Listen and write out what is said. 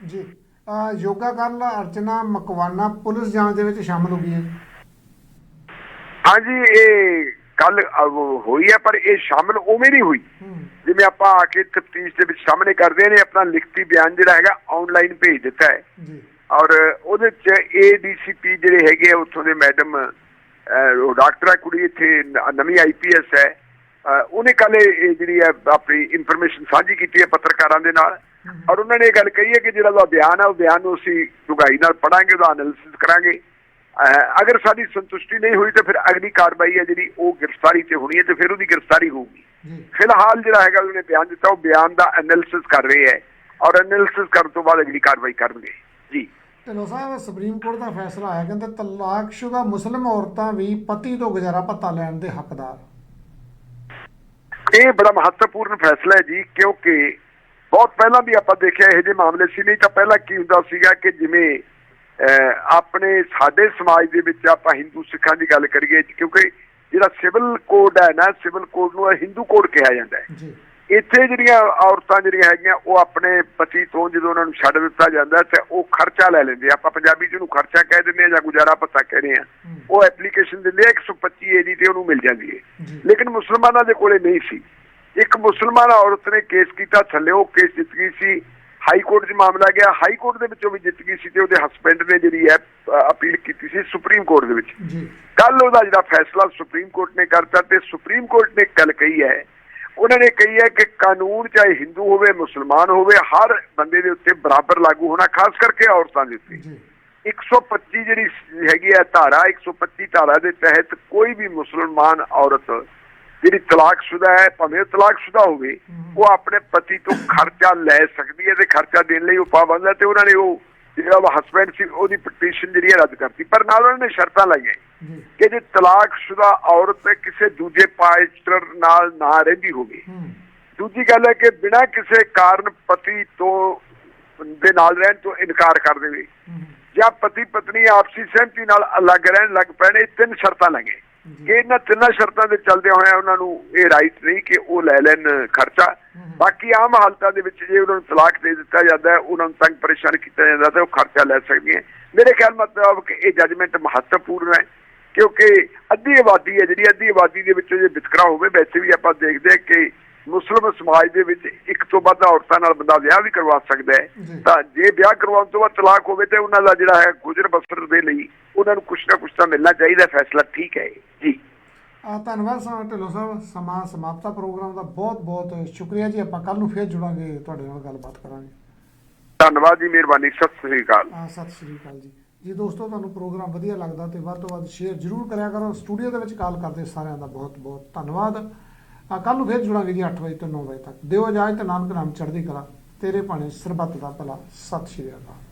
ਜੀ। ਯੋਗਾ ਕਰਨ ਅਰਚਨਾ ਮਕਵਾਨਾ ਪੁਲਿਸ ਜਾਂਚ ਦੇ ਵਿੱਚ ਸ਼ਾਮਲ ਹੋ ਗਈ ਹੈ। ਹਾਂਜੀ ਇਹ ਕੱਲ ਹੋਈ ਹੈ ਪਰ ਇਹ ਸ਼ਾਮਲ ਉਵੇਂ ਨਹੀਂ ਹੋਈ। ਜਿਵੇਂ ਆਪਾਂ ਆ ਕੇ ਤਫਤੀਸ਼ ਦੇ ਵਿੱਚ ਸਾਹਮਣੇ ਕਰਦੇ ਨੇ ਆਪਣਾ ਲਿਖਤੀ ਬਿਆਨ ਜਿਹੜਾ ਹੈਗਾ ਆਨਲਾਈਨ ਭੇਜ ਦਿੱਤਾ ਹੈ। ਜੀ। ਔਰ ਉਹਦੇ ਚ ਏਡੀਸੀਪੀ ਜਿਹੜੇ ਹੈਗੇ ਆ ਉੱਥੋਂ ਦੇ ਮੈਡਮ ਉਹ ਡਾਕਟਰ ਆ ਕੁੜੀ ਇੱਥੇ ਨਵੀਂ ਆਈਪੀਐਸ ਹੈ। ਉਹਨੇ ਕੱਲ ਇਹ ਜਿਹੜੀ ਹੈ ਆਪਣੀ ਇਨਫੋਰਮੇਸ਼ਨ ਸਾਂਝੀ ਕੀਤੀ ਹੈ ਪੱਤਰਕਾਰਾਂ ਦੇ ਨਾਲ। ਔਰ ਉਹਨਾਂ ਨੇ ਇਹ ਗੱਲ ਕਹੀ ਹੈ ਕਿ ਜਿਹੜਾ ਉਹਦਾ ਬਿਆਨ ਹੈ ਉਹ ਬਿਆਨ ਨੂੰ ਅਸੀਂ ਡੂੰਘਾਈ ਨਾਲ ਪੜਾਂਗੇ ਉਹਦਾ ਐਨਾਲਿਸਿਸ ਕਰਾਂਗੇ। ਅਗਰ ਸਾਡੀ ਸੰਤੁਸ਼ਟੀ ਨਹੀਂ ਹੋਈ ਤਾਂ ਫਿਰ ਅਗਲੀ ਕਾਰਵਾਈ ਹੈ ਜਿਹੜੀ ਉਹ ਗ੍ਰਿਫਤਾਰੀ ਤੇ ਹੋਣੀ ਹੈ ਤੇ ਫਿਰ ਉਹਦੀ ਗ੍ਰਿਫਤਾਰੀ ਹੋਊਗੀ। ਫਿਲਹਾਲ ਜਿਹੜਾ ਹੈਗਾ ਉਹਨੇ ਬਿਆਨ ਦਿੱਤਾ ਉਹ ਬਿਆਨ ਦਾ ਐਨਾਲਿਸਿਸ ਕਰ ਰਹੇ ਹੈ ਔਰ ਐਨਾਲਿਸਿਸ ਕਰਨ ਤੋਂ ਬਾਅਦ ਅਗਲੀ ਕਾਰਵਾਈ ਕਰਨਗੇ। ਜੀ। ਢਿੱਲੋਂ ਸਾਹਿਬ ਸੁਪਰੀਮ ਕੋਰਟ ਦਾ ਫੈਸਲਾ ਆਇਆ ਕਹਿੰਦੇ ਤਲਾਕਸ਼ੁਦਾ ਮੁਸਲਿਮ ਔਰਤਾਂ ਵੀ ਪਤੀ ਤੋਂ ਗੁਜ਼ਾਰਾ ਭੱਤਾ ਲੈਣ ਦੇ ਹੱਕਦਾਰ। ਇਹ ਬੜਾ ਮਹੱਤਵਪੂਰਨ ਫੈਸਲਾ ਹੈ ਜੀ ਕਿਉਂਕਿ ਬਹੁਤ ਪਹਿਲਾਂ ਵੀ ਆਪਾਂ ਦੇਖਿਆ ਇਹੋ ਜਿਹੇ ਮਾਮਲੇ ਸੀ ਨਹੀਂ ਤਾਂ ਪਹਿਲਾਂ ਕੀ ਹੁੰਦਾ ਸੀਗਾ ਕਿ ਜਿਵੇਂ ਆਪਣੇ ਸਾਡੇ ਸਮਾਜ ਦੇ ਵਿੱਚ ਆਪਾਂ ਹਿੰਦੂ ਸਿੱਖਾਂ ਦੀ ਗੱਲ ਕਰੀਏ ਕਿਉਂਕਿ ਜਿਹੜਾ ਸਿਵਲ ਕੋਡ ਹੈ ਨਾ ਸਿਵਲ ਕੋਡ ਨੂੰ ਹਿੰਦੂ ਕੋਡ ਕਿਹਾ ਜਾਂਦਾ ਹੈ। ਇੱਥੇ ਜਿਹੜੀਆਂ ਔਰਤਾਂ ਜਿਹੜੀਆਂ ਹੈਗੀਆਂ ਉਹ ਆਪਣੇ ਪਤੀ ਤੋਂ ਜਦੋਂ ਉਹਨਾਂ ਨੂੰ ਛੱਡ ਦਿੱਤਾ ਜਾਂਦਾ ਤੇ ਉਹ ਖਰਚਾ ਲੈ ਲੈਂਦੇ। ਆਪਾਂ ਪੰਜਾਬੀ ਚ ਉਹਨੂੰ ਖਰਚਾ ਕਹਿ ਦਿੰਦੇ ਆ ਜਾਂ ਗੁਜ਼ਾਰਾ ਭੱਤਾ ਕਹਿੰਦੇ ਆ। ਉਹ ਐਪਲੀਕੇਸ਼ਨ ਦਿੰਦੇ ਆ 125 ਏਡੀ ਤੇ ਉਹਨੂੰ ਮਿਲ ਜਾਂਦੀ ਹੈ। ਲੇਕਿਨ ਮੁਸਲਮਾਨਾਂ ਦੇ ਕੋਲੇ ਨਹੀਂ ਸੀ। ਇੱਕ ਮੁਸਲਮਾਨ ਔਰਤ ਨੇ ਕੇਸ ਕੀਤਾ ਥੱਲੇ ਉਹ ਕੇਸ ਜਿੱਤ ਗਈ ਸੀ। ਹਾਈ ਕੋਰਟ 'ਚ ਮਾਮਲਾ ਗਿਆ। ਹਾਈ ਕੋਰਟ ਦੇ ਵਿੱਚੋਂ ਵੀ ਜਿੱਤ ਗਈ ਸੀ ਤੇ ਉਹਦੇ ਹਸਬੰਡ ਨੇ ਜਿਹੜੀ ਹੈ ਅਪੀਲ ਕੀਤੀ ਸੀ ਸੁਪਰੀਮ ਕੋਰਟ ਦੇ ਵਿੱਚ। ਕੱਲ ਉਹਦਾ ਜਿਹੜਾ ਫੈਸਲਾ ਸੁਪਰੀਮ ਕੋਰਟ ਨੇ ਕਰਤਾ ਤੇ ਸੁਪਰੀਮ ਕੋਰਟ ਨੇ ਗੱਲ ਕਹੀ ਹੈ ਉਹਨਾਂ ਨੇ ਕਹੀ ਹੈ ਕਿ ਕਾਨੂੰਨ ਚਾਹੇ ਹਿੰਦੂ ਹੋਵੇ ਮੁਸਲਮਾਨ ਹੋਵੇ ਹਰ ਬੰਦੇ ਦੇ ਉੱਤੇ ਬਰਾਬਰ ਲਾਗੂ ਹੋਣਾ ਖਾਸ ਕਰਕੇ ਔਰਤਾਂ ਦੇ ਉੱਤੇ। ਜੀ। 125 ਜਿਹੜੀ ਹੈਗੀ ਹੈ ਧਾਰਾ 125 ਧਾਰਾ ਦੇ ਤਹਿਤ ਕੋਈ ਵੀ ਮੁਸਲਮਾਨ ਔਰਤ ਜਿਹੜੀ ਤਲਾਕਸ਼ੁਦਾ ਹੈ ਭਾਵੇਂ ਤਲਾਕਸ਼ੁਦਾ ਹੋਵੇ ਉਹ ਆਪਣੇ ਪਤੀ ਤੋਂ ਖਰਚਾ ਲੈ ਸਕਦੀ ਹੈ ਤੇ ਖਰਚਾ ਦੇਣ ਲਈ ਉਹ ਪਾਬੰਦ ਹੈ ਤੇ ਉਹਨਾਂ ਨੇ ਉਹ ਜਿਹੜਾ ਉਹ ਹਸਬੰਡ ਸੀ ਉਹਦੀ ਪਟੀਸ਼ਨ ਜਿਹੜੀ ਹੈ ਰੱਦ ਕਰਤੀ। ਪਰ ਨਾਲ ਉਹਨਾਂ ਨੇ ਸ਼ਰਤਾਂ ਲਾਈਆਂ ਕਿ ਜੇ ਤਲਾਕਸ਼ੁਦਾ ਔਰਤ ਕਿਸੇ ਦੂਜੇ ਪਾਰਟਨਰ ਨਾਲ ਨਾ ਰਹਿੰਦੀ ਹੋਵੇ। ਦੂਜੀ ਗੱਲ ਹੈ ਕਿ ਬਿਨਾਂ ਕਿਸੇ ਕਾਰਨ ਪਤੀ ਤੋਂ ਦੇ ਨਾਲ ਰਹਿਣ ਤੋਂ ਇਨਕਾਰ ਕਰ ਦੇਵੇ। ਜਾਂ ਪਤੀ ਪਤਨੀ ਆਪਸੀ ਸਹਿਮਤੀ ਨਾਲ ਅਲੱਗ ਰਹਿਣ ਲੱਗ ਪੈਣ ਇਹ ਤਿੰਨ ਸ਼ਰਤਾਂ ਲੱਗੇ ਇਹਨਾਂ ਤਿੰਨਾਂ ਸ਼ਰਤਾਂ ਦੇ ਚੱਲਦੇ ਹੋਏ ਉਹਨਾਂ ਨੂੰ ਇਹ ਰਾਈਟ ਨਹੀਂ ਕਿ ਉਹ ਲੈ ਲੈਣ ਖਰਚਾ। ਬਾਕੀ ਆਮ ਹਾਲਤਾਂ ਦੇ ਵਿੱਚ ਜੇ ਉਹਨਾਂ ਨੂੰ ਤਲਾਕ ਦੇ ਦਿੱਤਾ ਜਾਂਦਾ ਹੈ ਉਹਨਾਂ ਨੂੰ ਤੰਗ ਪਰੇਸ਼ਾਨ ਕੀਤਾ ਜਾਂਦਾ ਤਾਂ ਉਹ ਖਰਚਾ ਲੈ ਸਕਦੀਆਂ ਮੇਰੇ ਖਿਆਲ ਮੁਤਾਬਕ ਇਹ ਜੱਜਮੈਂਟ ਮਹੱਤਵਪੂਰਨ ਹੈ ਕਿਉਂਕਿ ਅੱਧੀ ਆਬਾਦੀ ਹੈ ਜਿਹੜੀ ਅੱਧੀ ਆਬਾਦੀ ਦੇ ਵਿੱਚੋਂ ਜੇ ਵਿਤਕਰਾ ਹੋਵੇ ਵੈਸੇ ਵੀ ਆਪਾਂ ਦੇਖਦੇ ਹਾਂ ਕਿ ਮੁਸਲਮ ਸਮਾਜ ਦੇ ਵਿੱਚ ਇੱਕ ਤੋਂ ਵੱਧ ਔਰਤਾਂ ਨਾਲ ਬੰਦਾ ਵਿਆਹ ਵੀ ਕਰਵਾ ਸਕਦਾ। ਹੈ। ਤਾਂ ਜੇ ਵਿਆਹ ਕਰਵਾਉਣ ਤੋਂ ਬਾਅਦ ਤਲਾਕ ਹੋਵੇ ਤੇ ਉਹਨਾਂ ਦਾ ਜਿਹੜਾ ਹੈ ਗੁਜ਼ਰ ਬਸਰ ਦੇ ਲਈ ਉਹਨਾਂ ਨੂੰ ਕੁਛ ਨਾ ਕੁਛ ਤਾਂ ਮਿਲਣਾ ਚਾਹੀਦਾ ਫੈਸਲਾ ਠੀਕ ਹੈ। ਜੀ। ਆ ਧੰਨਵਾਦ ਸਾ ਢਿੱਲੋਂ ਸਾਹਿਬ। ਸਮਾਂ ਸਮਾਪਤਾ ਪ੍ਰੋਗਰਾਮ ਦਾ। ਬਹੁਤ ਬਹੁਤ ਸ਼ੁਕਰੀਆ ਜੀ। ਆਪਾਂ ਕੱਲ ਨੂੰ ਫੇਰ ਜੁੜਾਂਗੇ। ਤੁਹਾਡੇ ਨਾਲ ਗੱਲਬਾਤ ਕਰਾਂਗੇ। ਧੰਨਵਾਦ ਜੀ। ਮਿਹਰਬਾਨੀ। ਸਤਿ ਸ੍ਰੀ ਅਕਾਲ। ਆ ਸਤਿ ਸ਼੍ਰੀ ਅਕਾਲ ਜੀ। ਜੀ ਦੋਸਤੋ ਤੁਹਾਨੂੰ ਪ੍ਰੋਗਰਾਮ ਵਧੀਆ ਲੱਗਦਾ ਤੇ ਵੱਧ ਤੋਂ ਵੱਧ ਸ਼ੇਅਰ ਜ਼ਰੂਰ ਕਰਿਆ ਕਰੋ। ਸਟੂਡੀਓ ਦੇ ਵਿੱਚ ਕਾਲ ਕਰਦੇ ਸਾਰਿਆਂ ਦਾ ਬਹੁਤ ਬਹੁਤ ਧੰਨਵਾਦ। ਆ ਕੱਲ ਨੂੰ ਫੇਰ ਜੁੜਾਂਗੇ ਜੀ 8 ਵਜੇ ਤੋਂ 9 ਵਜੇ ਤੱਕ। ਦਿਓ ਇਜਾਜ਼ਤ, ਨਾਨਕ ਨਾਮ ਚੜ੍ਹਦੀ ਕਲਾ। ਤੇਰੇ ਭਾਣੇ ਸਰਬੱਤ ਦਾ ਭਲਾ। ਸਤਿ ਸ਼੍ਰੀ ਅਕਾਲ।